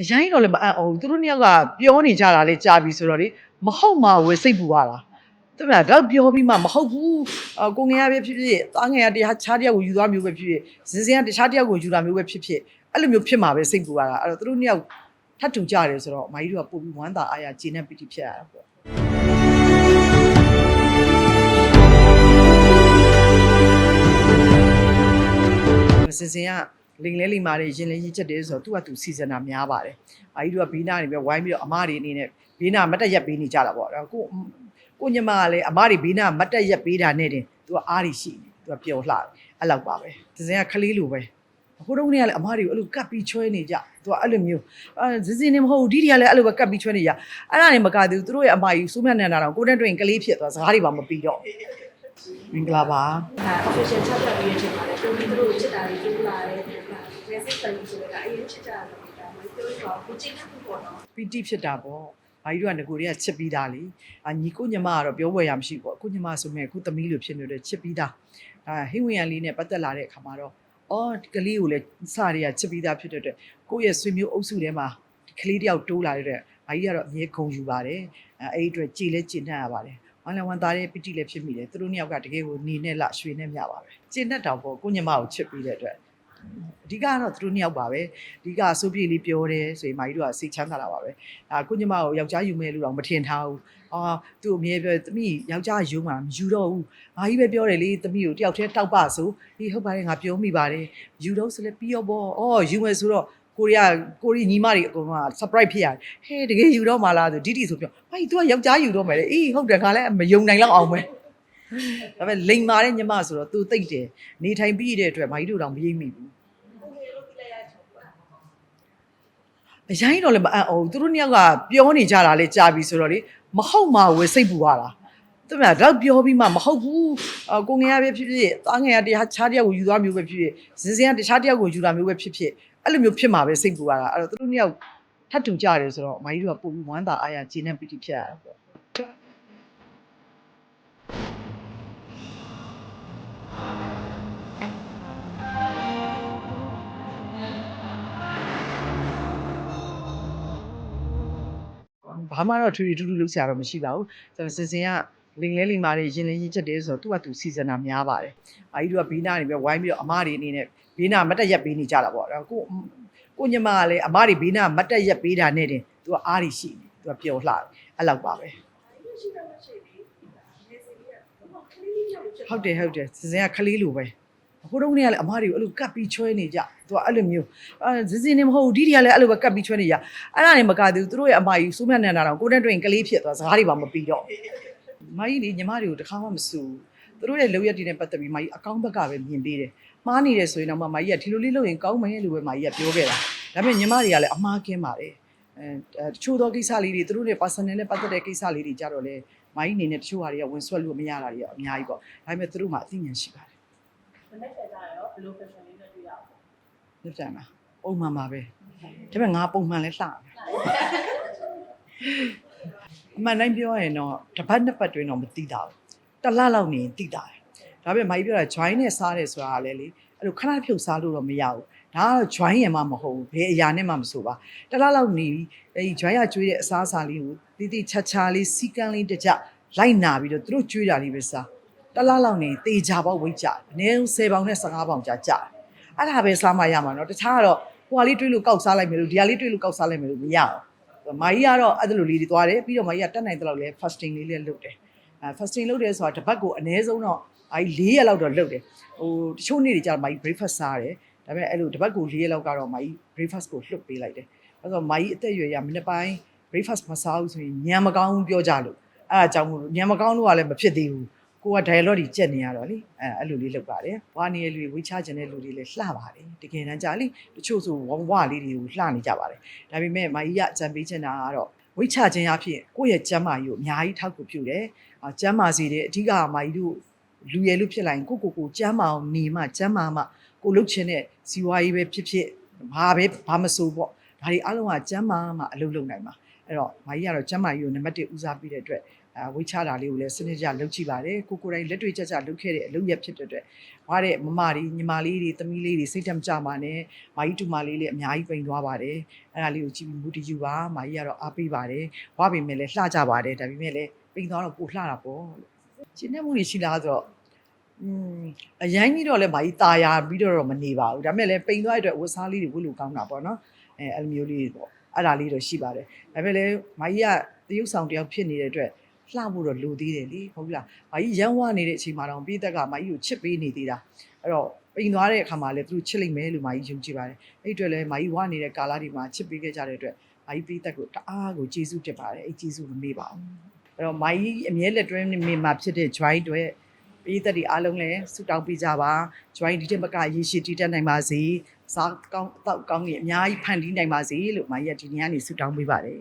အရင်တော့လည်းမအံ့အောင်သူတို့နှစ်ယောက်ကပြောနေကြတာလေကြာပြီဆိုတော့လေမဟုတ်မှဝယ်စိတ်ပူရတာသူကတော့ပြောပြီးမှမဟုတ်ဘူးအကိုငယ်ရပဲဖြစ်ဖြစ်သားငယ်ရတရားခြားတယောက်ကိုယူသွားမျိုးပဲဖြစ်ဖြစ်ဇင်းစင်းကတခြားတယောက်ကိုယူတာမျိုးပဲဖြစ်ဖြစ်အဲ့လိုမျိုးဖြစ်မှာပဲစိတ်ပူရတာအဲ့တော့သူတို့နှစ်ယောက်ထပ်တူကြတယ်ဆိုတော့အမကြီးတို့ကပို့ပြီးဝမ်းသာအားရဂျင်းနဲ့ပီတိဖြစ်ရတာပေါ့စင်စင်က လင်လဲလိမာတွေရင်လဲရစ်ချက်တယ်ဆိုတော့သူ့ကသူစီဇန်တာများပါတယ်။အာကြီးတို့ကဘေးနာနေပြီးဝိုင်းပြီးတော့အမတွေအနေနဲ့ဘေးနာမတ်တက်ရက်ပေးနေကြတာပေါ့။အဲ့ကိုကိုညမကလည်းအမတွေဘေးနာမတ်တက်ရက်ပေးတာနဲ့တင်သူကအားရရှိနေသူကပျော်လှတယ်အဲ့လောက်ပါပဲ။စင်စင်ကခလေးလိုပဲ။အခုတော့နေကလည်းအမတွေကိုအဲ့လိုကပ်ပြီးချွဲနေကြ။သူကအဲ့လိုမျိုးအဲစင်စင်နေမဟုတ်ဘူးဒီတွေကလည်းအဲ့လိုပဲကပ်ပြီးချွဲနေကြ။အဲ့ဒါနေမကသေးဘူးသူတို့ရဲ့အမကြီးစိုးမြတ်နေတာတော့ကိုနဲ့တွေ့ရင်ကလေးဖြစ်သွားစကားတွေပါမပြီးတော့။မင်္ဂလာပါဒါ official ချက်ပြပြီးတဲ့အချိန်မှာ လည်းကိုကြီးတို့ချစ်တာတွေပြောလာတယ်ဒါ message တန်ပြီးဆိုတော့အရင်ချစ်ကြတာလည်းဒါမျိုးပြောရအောင်ကိုချင်းတဲ့ပုံပေါ့နော်ပီတိဖြစ်တာပေါ့။ဘာကြီးတို့ကငကိုတွေကချစ်ပြီးသားလေ။အာညီကိုညီမကတော့ပြောဝယ်ရမရှိဘူးပေါ့။ကိုညီမဆိုမဲ့အခုသမီးလိုဖြစ်နေတဲ့ချစ်ပြီးသား။အာဟိဝင်ရလေးနဲ့ပတ်သက်လာတဲ့အခါမှာတော့အော်ဒီကလေးကိုလည်းစတွေကချစ်ပြီးသားဖြစ်တဲ့အတွက်ကိုယ့်ရဲ့ဆွေမျိုးအုပ်စုထဲမှာဒီကလေးတယောက်တိုးလာတဲ့အတွက်ဘာကြီးကတော့အမြဲဂုဏ်ယူပါတယ်။အဲအဲ့ဒီအတွက်ကြည်လဲကြည်နှံ့ရပါတယ်။ ဝမ်းလည်းဝမ်းသားတဲ့ပီတိလည်းဖြစ်မိတယ်။သူတို့နှစ်ယောက်ကတကယ်ကိုနေနဲ့လရွှေနဲ့မြပါပဲ။ကြည်နှံ့တောင်ပေါ့ကိုညီမကိုချစ်ပြီးတဲ့အတွက်အဓိကကတော့သူတို့နှစ်ယောက်ပါပဲအဓိကအစိုးပြေလေးပြောတယ်ဆိုရင်မာကြီးတို့ကစိတ်ချမ်းသာတာပါပဲအာကိုညီမကိုယောက်ျားယူမယ်လို့တော့မထင်ထားဘူးအာသူ့အမြဲပြောသမီးယောက်ျားယူမှာမယူတော့ဘူးမာကြီးပဲပြောတယ်လေသမီးကိုတယောက်တည်းတောက်ပါဆိုဒီဟုတ်ပါတယ်ငါပြောမိပါတယ်ယူတော့ဆိုလဲပြီးရောပေါ့အော်ယူမယ်ဆိုတော့ ကိုရီးယားကိုရီးညီမတွေအကုန်လုံးက surprise ဖြစ်ရတယ်ဟဲတကယ်ယူတော့မှလားဆိုဒီဒီဆိုပြောဟိုသူကယောက်ျားယူတော့မယ်လေအေးဟုတ်တယ်ခါလဲမယုံနိုင်တော့အောင်ပဲဒါပေမဲ့လိန်မာတဲ့ညီမဆိုတော့သူသိတယ်နေထိုင်ပြီးတဲ့အတွက်မာကြီးတို့တော့မရိပ်မိဘူးအရင်တော့လည်းမအံ့အောင်သူတို့နှစ်ယောက်ကပြောနေကြတာလေကြာပြီဆိုတော့လေမဟုတ်မှဝယ်စိတ်ပူရတာသူကတော့ပြောပြီးမှမဟုတ်ဘူးအကိုငယ်ရပဲဖြစ်ဖြစ်သားငယ်ရတရားခြားတယောက်ကိုယူသွားမျိုးပဲဖြစ်ဖြစ်ဇင်းစင်းကတခြားတယောက်ကိုယူတာမျိုးပဲဖြစ်ဖြစ် အဲ့လိုမျိုးဖြစ်မှာပဲစိတ်ပူရတာအဲ့တော့သူတို့နှစ်ယောက်ထပ်တူကြတယ်ဆိုတော့အမကြီးတို့ကပို့ပြီးဝမ်းသာအားရဂျင်းနဲ့ပီတိဖြစ်ရတာပေါ့ဘာမှတော့ထူထူထူထူလုပ်စရာတော့မရှိပါဘူးဆိုတော့စင်စင်က လင်လဲလင်မာတွေရင်လင်းရင်းချက်တယ်ဆိုတော့သူကသူစီဇန်တာများပါတယ်အာကြီးတို့ကဘေးနာနေပြီးဝိုင်းပြီးတော့အမတွေအနေနဲ့ဘေးနာမတ်တက်ရက်ပေးနေကြတာပေါ့အဲ့ကိုကိုညမကလည်းအမတွေဘေးနာမတ်တက်ရက်ပေးတာနဲ့တင်သူကအားရရှိနေသူကပျော်လှတယ်အဲ့လောက်ပါပဲရှိတာမရှိဘူးဒါ message ကဘာခလေးလေးကြောင့်ချစ်ဟုတ်တယ်ဟုတ်တယ်စင်စင်ကခလေးလိုပဲအခုတော့နေကလည်းအမတွေကိုအဲ့လိုကပ်ပြီးချွဲနေကြသူကအဲ့လိုမျိုးအဲစင်စင်နေမဟုတ်ဘူးဒီဒီကလည်းအဲ့လိုပဲကပ်ပြီးချွဲနေကြအဲ့ဒါနေမကသေးဘူးသူတို့ရဲ့အမကြီးစိုးမြတ်နေတာတော့ကိုနဲ့တွေ့ရင်ကလေးဖြစ်သွားစကားတွေပါမပြီးတော့ မကြီးလေညီမတွေကိုတခါမှမစူဘူးသူတို့ရဲ့လောက်ရက်တွေနဲ့ပတ်သက်ပြီးမကြီးအကောင်းဘက်ကပဲမြင်ပေးတယ်မှားနေတယ်ဆိုရင်တော့မကြီးကဒီလိုလေးလုပ်ရင်ကောင်းမယ်လို့ပဲမကြီးကပြောခဲ့တာဒါပေမဲ့ညီမတွေကလည်းအမှားကင်းပါတယ်အဲတချို့သောကိစ္စလေးတွေသူတို့နဲ့ personal နဲ့ပတ်သက်တဲ့ကိစ္စလေးတွေကြတော့လေမကြီးအနေနဲ့တချို့ဟာတွေကဝင်ဆွက်လို့မရတာတွေကအများကြီးပေါ့ဒါပေမဲ့သူတို့မှအသိဉာဏ်ရှိပါတယ်မနေ့ကကြရောဘယ်လို fashion လေးနဲ့တွေ့ရအောင်လက်ပြန်လားပုံမှန်ပါပဲဒါပေမဲ့ငါပုံမှန်လဲလှတယ် အမှန်တိုင်းပြောရရင်တော့တစ်ပတ်နှစ်ပတ်တွင်တော့မသိတာဘူးတစ်လလောက်နေရင်သိတာတယ်ဒါပေမဲ့မိုင်းပြောတာ join နဲ့စားတယ်ဆိုတာကလည်းလေအဲ့လိုခဏဖြုတ်စားလို့တော့မရဘူးဒါကတော့ join ရမှမဟုတ်ဘူးဘယ်အရာနဲ့မှမဆိုပါတစ်လလောက်နေပြီးအဲ့ဒီ join ရကျွေးတဲ့အစားအစာလေးကိုတိတိချာချာလေးစီကန်းလေးတစ်ကြလိုက်နာပြီးတော့သူတို့ကျွေးတာလေးပဲစားတစ်လလောက်နေတေချာပေါက်ဝိတ်ကြတယ်အနည်းဆုံး10ပေါင်နဲ့15ပေါင်ကြာကြာတယ်အဲ့ဒါပဲစားမှရမှာနော်တခြားကတော့ဟိုဟာလေးတွေးလို့ကောက်စားလိုက်မယ်လို့ဒီဟာလေးတွေးလို့ကောက်စားလိုက်မယ်လို့မရအောင် မာကြီးကတော့အဲ့လိုလေးတွေသွားတယ်ပြီးတော့မာကြီးကတက်နိုင်တဲ့လောက်လဲ fasting လေးလေးလုပ်တယ်အဲ fasting လုပ်တယ်ဆိုတာတစ်ပတ်ကိုအနည်းဆုံးတော့အဲ၄ရက်လောက်တော့လုပ်တယ်ဟိုတချို့နေ့တွေကျတော့မာကြီး breakfast စားတယ်ဒါပေမဲ့အဲ့လိုတစ်ပတ်ကို၄ရက်လောက်ကတော့မာကြီး breakfast ကိုလွတ်ပေးလိုက်တယ်အဲ့တော့မာကြီးအသက်အရွယ်ရမနေ့ပိုင်း breakfast မစားဘူးဆိုရင်ညံမကောင်းဘူးပြောကြလို့အဲ့ဒါကြောင့်မို့လို့ညံမကောင်းလို့ကလည်းမဖြစ်သေးဘူး ကိုက dialogue ကြီးကြက်နေရတော့လေအဲအဲ့လိုလေးလုပ်ပါတယ်။ဝါနေတဲ့လူတွေဝေးချခြင်းတဲ့လူတွေလည်းလှပါတယ်။တကယ်တမ်းကြာလေတချို့ဆိုဝဝလေးတွေကိုလှနေကြပါတယ်။ဒါပေမဲ့မာကြီးကအကြံပေးချင်တာကတော့ဝိချခြင်းအဖြစ်ကိုယ့်ရဲ့ကျမ်းမာရေးကိုအများကြီးထောက်ကူပြုတယ်။အာကျမ်းမာစေတယ်အဓိကမာကြီးတို့လူရည်လို့ဖြစ်လာရင်ကိုကိုကိုကျမ်းမာအောင်နေမှကျမ်းမာမှကိုလှုပ်ခြင်းတဲ့ဇီဝရေးပဲဖြစ်ဖြစ်ဘာပဲဘာမဆိုပေါ့ဒါတွေအလုံးကကျမ်းမာမှအလုပ်လုပ်နိုင်မှာအဲ့တော့မာကြီးကတော့ကျမ်းမာကြီးကိုနံပါတ်1ဦးစားပေးတဲ့အတွက်အဲ ဝိချတာလေးကိုလည်းစနစ်တကျလုပ်ကြည့်ပါတယ်ကိုကိုယ်တိုင်လက်တွေ့ကြကြလုပ်ခဲ့တဲ့အလုပ်ရဖြစ်တဲ့အတွက်ဘာတဲ့မမတွေညီမလေးတွေသမီးလေးတွေစိတ်တမကြပါနဲ့မာကြီးတူမလေးလေးအများကြီးပိန်သွားပါတယ်အဲ့ဒါလေးကိုကြည့်ပြီးမူတည်ယူပါမာကြီးကတော့အားပေးပါတယ်ဝါပေမဲ့လည်းလှကြပါတယ်ဒါပေမဲ့လည်းပိန်သွားတော့ပိုလှတာပေါ့လို့ရှင်းနေမှုတွေရှိလားဆိုတော့ อืมအရင်ကြီးတော့လည်းမာကြီးตาရပြီးတော့တော့မနေပါဘူးဒါပေမဲ့လည်းပိန်သွားတဲ့အတွက်ဝတ်စားလေးတွေဝတ်လို့ကောင်းတာပေါ့နော်အဲအဲ့လိုမျိုးလေးတွေပေါ့အဲ့ဒါလေးတော့ရှိပါတယ်ဒါပေမဲ့လည်းမာကြီးကတရုပ်ဆောင်တယောက်ဖြစ်နေတဲ့အတွက် လှဖို့တော့လိုသေးတယ်လေဟုတ်ပြီလားမာကြီးရမ်းဝနေတဲ့အချိန်မှာတော့ပြည်သက်ကမာကြီးကိုချစ်ပေးနေသေးတာအဲ့တော့ပိန်သွားတဲ့အခါမှာလည်းသူတို့ချစ်လိုက်မယ်လို့မာကြီးယုံကြည်ပါတယ်အဲ့ဒီအတွက်လည်းမာကြီးဝနေတဲ့ကာလဒီမှာချစ်ပေးခဲ့ကြတဲ့အတွက်မာကြီးပြည်သက်ကိုတအားကိုကျေးဇူးတင်ပါတယ်အဲ့ကျေးဇူးမမေ့ပါဘူးအဲ့တော့မာကြီးအမြဲလက်တွဲနေမှာဖြစ်တဲ့ joy တွေပြည်သက်တွေအားလုံးလည်းဆုတောင်းပေးကြပါ join ဒီတက်မကရေရှိတည်တက်နိုင်ပါစေစားကောင်းအတော့ကောင်းကြီးအများကြီးဖန်တီးနိုင်ပါစေလို့မာကြီးကဒီနေ့ကနေဆုတောင်းပေးပါတယ်